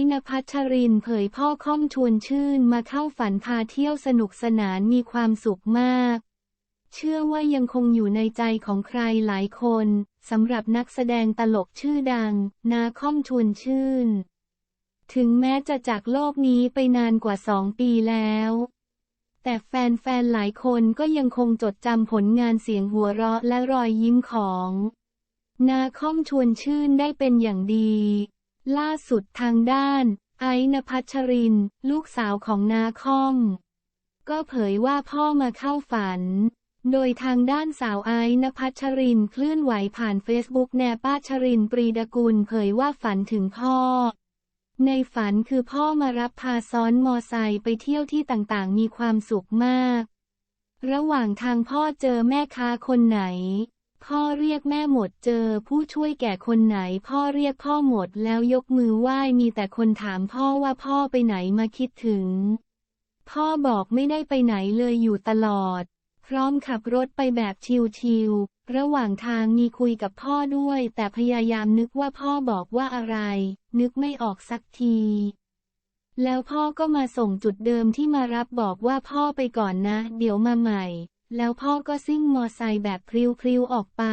ซ์นภัชรินเผยพ่อค่อมชวนชื่นมาเข้าฝันพาเที่ยวสนุกสนานมีความสุขมาก เชื่อว่ายังคงอยู่ในใจของใครหลายคนสำหรับนักแสดงตลกชื่อดัง นาค่อมชวนชื่น ถึงแม้จะจากโลกนี้ไปนานกว่าสองปีแล้ว แต่แฟนๆหลายคนก็ยังคงจดจำผลงานเสียงหัวเราะและรอยยิ้มของ นาค่อมชวนชื่นได้เป็นอย่างดี ล่าสุดทางด้าน ไอ้นภัชริน ลูกสาวของนาคอม ก็เผยว่าพ่อมาเข้าฝัน โดยทางด้านสาวไอ้นภัชรินเคลื่อนไหวผ่านเฟซบุ๊กแนป้าชรินปรีดกุลเผยว่าฝันถึงพ่อ ในฝันคือพ่อมารับพาซ้อนมอไซค์ไปเที่ยวที่ต่างๆ มีความสุขมาก ระหว่างทางพ่อเจอแม่ค้าคนไหน พ่อเรียกแม่หมดเจอผู้ช่วยแก่คนไหน พ่อเรียกพ่อหมดแล้วยกมือไหว้มีแต่คนถามพ่อว่าพ่อไปไหนมาคิดถึง พ่อบอกไม่ได้ไปไหนเลยอยู่ตลอด พร้อมขับรถไปแบบชิลๆระหว่างทางมีคุยกับพ่อด้วย แต่พยายามนึกว่าพ่อบอกว่าอะไร นึกไม่ออกสักทีแล้วพ่อก็มาส่งจุดเดิมที่มารับบอกว่าพ่อไปก่อนนะ เดี๋ยวมาใหม่ แล้วพ่อก็ซิ่งมอไซค์แบบพริ้วๆออกไป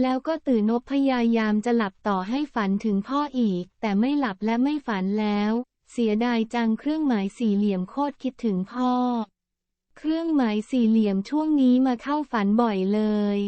แล้วก็ตื่นนบพยายามจะหลับต่อให้ฝันถึงพ่ออีก แต่ไม่หลับและไม่ฝันแล้ว เสียดายจังเครื่องหมายสี่เหลี่ยมโคตรคิดถึงพ่อ เครื่องหมายสี่เหลี่ยมช่วงนี้มาเข้าฝันบ่อยเลย